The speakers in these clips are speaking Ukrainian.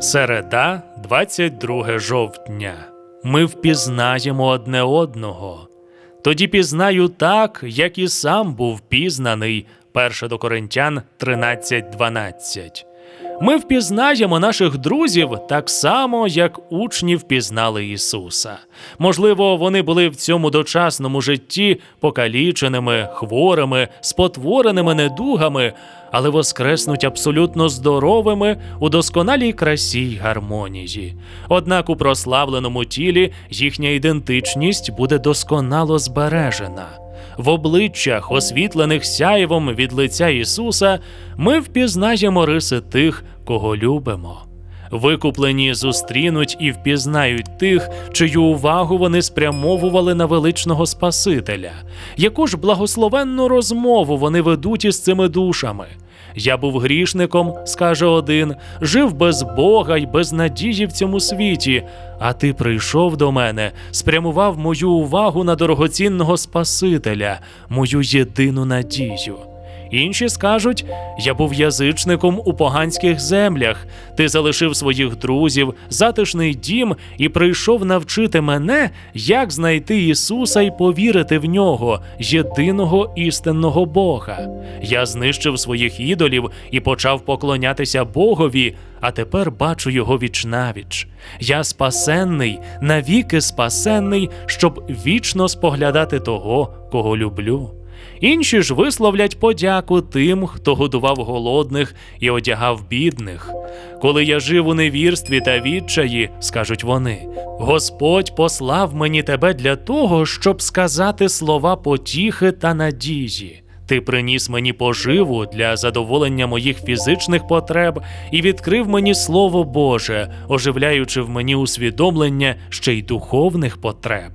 Середа, 22 жовтня. Ми впізнаємо одне одного. Тоді пізнаю так, як і сам був пізнаний. 1 до Коринтян 13.12. Ми впізнаємо наших друзів так само, як учні впізнали Ісуса. Можливо, вони були в цьому дочасному житті покаліченими, хворими, спотвореними недугами, але воскреснуть абсолютно здоровими у досконалій красі й гармонії. Однак у прославленому тілі їхня ідентичність буде досконало збережена. В обличчях, освітлених сяєвом від лиця Ісуса, ми впізнаємо риси тих, кого любимо. Викуплені зустрінуть і впізнають тих, чию увагу вони спрямовували на величного Спасителя, яку ж благословенну розмову вони ведуть із цими душами. Я був грішником, скаже один, жив без Бога й без надії в цьому світі. А ти прийшов до мене, спрямував мою увагу на дорогоцінного Спасителя, мою єдину надію. Інші скажуть: я був язичником у поганських землях. Ти залишив своїх друзів, затишний дім і прийшов навчити мене, як знайти Ісуса і повірити в нього, єдиного істинного Бога. Я знищив своїх ідолів і почав поклонятися Богові, а тепер бачу його вічнавіч. Я спасенний, навіки спасенний, щоб вічно споглядати того, кого люблю. Інші ж висловлять подяку тим, хто годував голодних і одягав бідних. Коли я жив у невірстві та відчаї, скажуть вони, Господь послав мені тебе для того, щоб сказати слова потіхи та надії. Ти приніс мені поживу для задоволення моїх фізичних потреб і відкрив мені Слово Боже, оживляючи в мені усвідомлення ще й духовних потреб.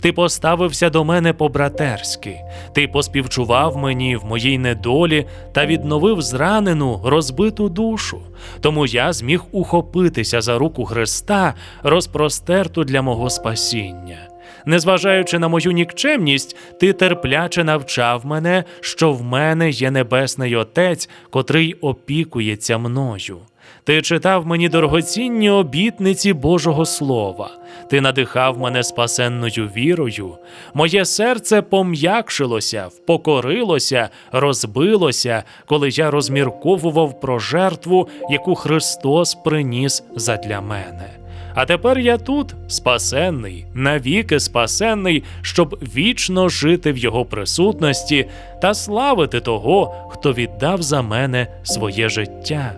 Ти поставився до мене по-братерськи, ти поспівчував мені в моїй недолі та відновив зранену, розбиту душу. Тому я зміг ухопитися за руку Христа, розпростерту для мого спасіння. Незважаючи на мою нікчемність, ти терпляче навчав мене, що в мене є небесний Отець, котрий опікується мною. Ти читав мені дорогоцінні обітниці Божого Слова. Ти надихав мене спасенною вірою. Моє серце пом'якшилося, впокорилося, розбилося, коли я розмірковував про жертву, яку Христос приніс задля мене. А тепер я тут, спасенний, навіки спасенний, щоб вічно жити в його присутності та славити того, хто віддав за мене своє життя.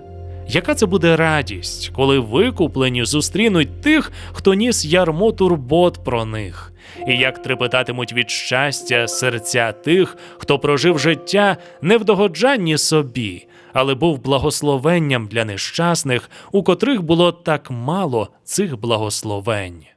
Яка це буде радість, коли викуплені зустрінуть тих, хто ніс ярмо турбот про них, і як трепетатимуть від щастя серця тих, хто прожив життя не в догоджанні собі, але був благословенням для нещасних, у котрих було так мало цих благословень.